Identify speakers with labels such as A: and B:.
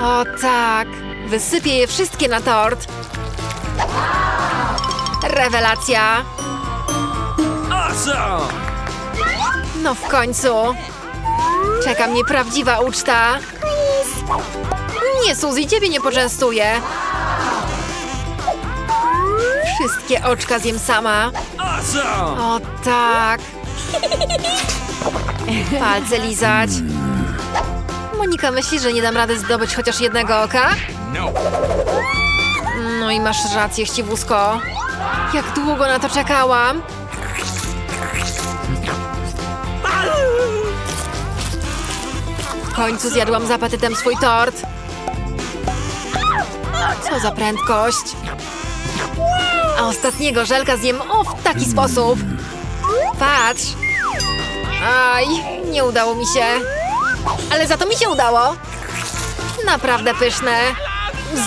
A: O tak, wysypię je wszystkie na tort. Rewelacja. No w końcu. Czeka mnie prawdziwa uczta. Nie, Suzy, ciebie nie poczęstuję. Wszystkie oczka zjem sama. O tak. Palce lizać. Monika myśli, że nie dam rady zdobyć chociaż jednego oka?
B: No.
A: No i masz rację, chciwusko. Jak długo na to czekałam. W końcu zjadłam z apetytem swój tort. Co za prędkość. A ostatniego żelka zjem o w taki sposób. Patrz. Aj, nie udało mi się. Ale za to mi się udało. Naprawdę pyszne. Zło